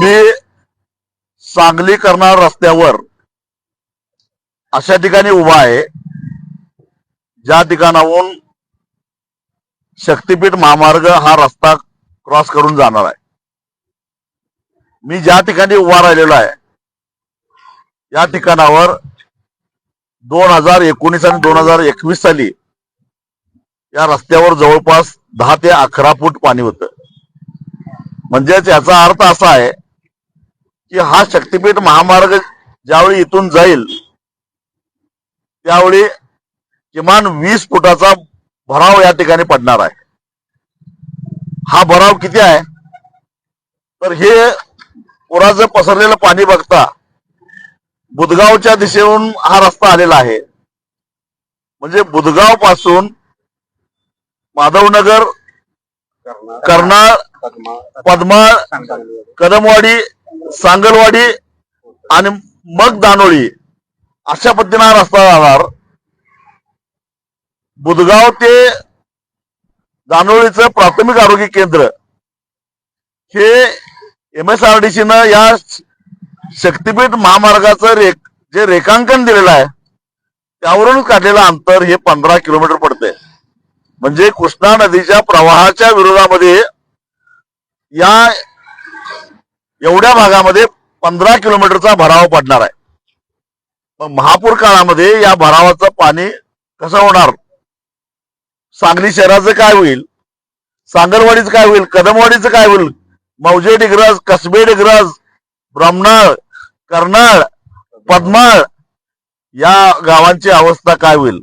मी सांगली करणार रस्त्यावर अशा ठिकाणी उभा आहे ज्या ठिकाणाहून शक्तीपीठ महामार्ग हा रस्ता क्रॉस करून जाणार आहे. मी ज्या ठिकाणी उभा राहिलेलो आहे या ठिकाणावर दोन हजार एकोणीस आणि दोन हजार एकवीस साली या रस्त्यावर जवळपास दहा ते अकरा फूट पाणी होतं. म्हणजेच याचा अर्थ असा आहे की हा शक्तीपीठ महामार्ग ज्यावेळी इथून जाईल त्यावेळी किमान वीस फुटाचा भराव या ठिकाणी पडणार आहे. हा भराव किती आहे? तर हे पुराचं पसरलेलं पाणी बघता बुधगावच्या दिशेहून हा रस्ता आलेला आहे. म्हणजे बुधगावपासून माधवनगर कर्नाळ पद्माळ कदमवाडी सांगलवाडी आणि मग दानोळी अशा पद्धतीने हा रस्ता जाणार. बुधगाव ते दानोळीचं प्राथमिक आरोग्य केंद्र. हे एम एस आर डी सीनं या शक्तीपीठ महामार्गाचं रेख जे रेखांकन दिलेलं आहे त्यावरूनच काढलेलं अंतर हे पंधरा किलोमीटर पडते म्हणजे कृष्णा नदीच्या प्रवाहाच्या विरोधामध्ये या एवढ्या भागामध्ये पंधरा किलोमीटरचा भराव पडणार आहे. मग महापूर काळामध्ये या भरावाचं पाणी कसं होणार? सांगली शहराचं काय होईल? सांगलवाडीचं काय होईल? कदमवाडीचं काय होईल? मौजे डिग्रज कसबे डिग्रज ब्रह्मनाळ कर्नाळ पद्माळ या गावांची अवस्था काय होईल?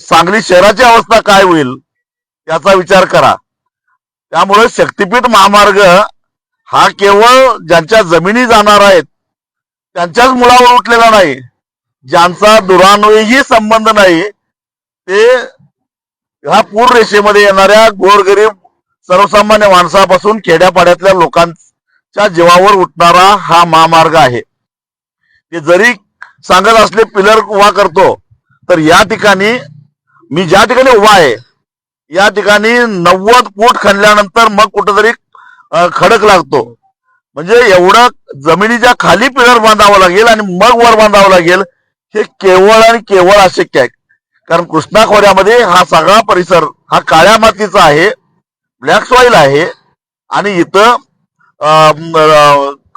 सांगली शहराची अवस्था काय होईल? याचा विचार करा. त्यामुळे शक्तीपीठ महामार्ग हा केवळ ज्यांच्या जमिनी जाणार आहेत त्यांच्याच मुळावर उठलेला नाही. ज्यांचा दुरान्वयही संबंध नाही ते ह्या पूर रेषेमध्ये येणाऱ्या गोरगरीब सर्वसामान्य माणसापासून खेड्यापाड्यातल्या लोकांच्या जीवावर उठणारा हा महामार्ग आहे. ते जरी सांगत असले पिलर उभा करतो तर या ठिकाणी मी ज्या ठिकाणी उभा आहे या ठिकाणी नव्वद फूट खणल्यानंतर मग कुठंतरी खडक लागतो. म्हणजे एवढं जमिनीच्या खाली पिलर बांधावं लागेल आणि मग वर बांधावं लागेल हे केवळ आणि केवळ अशक्य आहे. कारण कृष्णा खोऱ्यामध्ये हा सगळा परिसर हा काळ्या मातीचा आहे ब्लॅक सॉइल आहे आणि इथं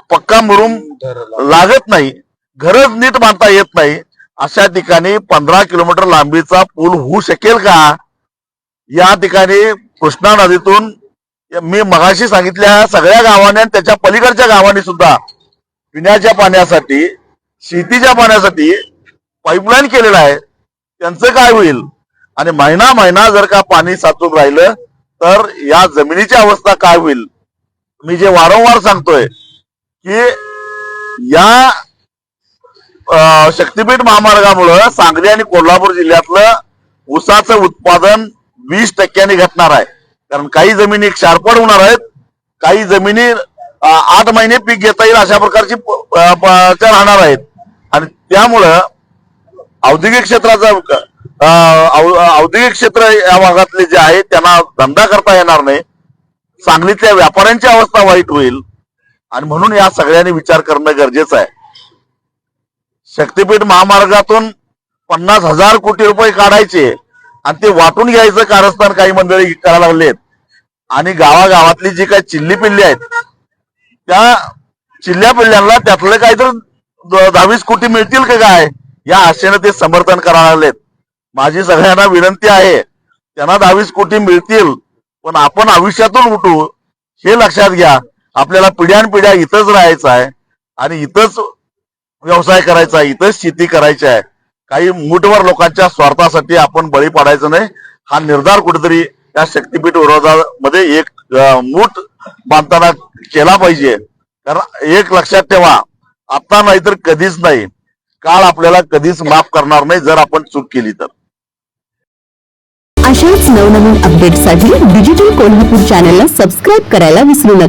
पक्का मुरुम लागत नाही घरच नीट बांधता येत नाही. अशा ठिकाणी पंधरा किलोमीटर लांबीचा पूल होऊ शकेल का? या ठिकाणी कृष्णा नदीतून मी मगाशी सांगितल्या सगळ्या गावाने आणि त्याच्या पलीकडच्या गावांनी सुद्धा पिण्याच्या पाण्यासाठी शेतीच्या पाण्यासाठी पाईपलाईन केलेलं आहे. त्यांचं काय होईल? आणि महिना महिना जर का पाणी साचून राहिलं तर या जमिनीची अवस्था काय होईल? मी जे वारंवार सांगतोय की या शक्तीपीठ महामार्गामुळं सांगली आणि कोल्हापूर जिल्ह्यातलं ऊसाचं उत्पादन वीस टक्क्यांनी घटणार आहे. कारण काही जमिनी क्षारपड होणार आहेत. काही जमिनी आठ महिने पीक घेता येईल अशा प्रकारची त्या राहणार आहेत. आणि त्यामुळं औद्योगिक क्षेत्राचा अं, औद्योगिक क्षेत्र या भागातले जे आहे त्यांना धंदा करता येणार नाही. सांगलीतल्या व्यापाऱ्यांची अवस्था वाईट होईल. आणि म्हणून या सगळ्यांनी विचार करणं गरजेचं आहे. शक्तीपीठ महामार्गातून पन्नास हजार कोटी रुपये काढायचे आणि ते वाटून घ्यायचं कारस्थान काही मंडळी करायला लागलेत. आणि गावागावातली जी काही चिल्ली पिल्ली आहेत त्या चिल्ल्या पिल्ल्यांना त्यातलं काही तर दहावीस कोटी मिळतील का काय? या आशेनं ते समर्थन करायला लागलेत. माझी सगळ्यांना विनंती आहे त्यांना दहावीस कोटी मिळतील पण आपण आयुष्यातून उठू हे लक्षात घ्या. आपल्याला पिढ्यानपिढ्या इथंच राहायचं आहे आणि इथंच व्यवसाय करायचा आहे इथंच शेती करायची आहे. काही मूठभर लोकांच्या स्वार्थासाठी आपण बळी पाडायचं नाही. हा निर्धार कुठेतरी या शक्तीपीठ विरोधामध्ये एक मूठ बांधताना केला पाहिजे. कारण एक लक्षात ठेवा आता नाही तर कधीच नाही. काळ आपल्याला कधीच माफ करणार नाही जर आपण चूक केली तर. अशाच नवनवीन अपडेटसाठी डिजिटल कोल्हापूर चॅनलला सबस्क्राईब करायला विसरू नका.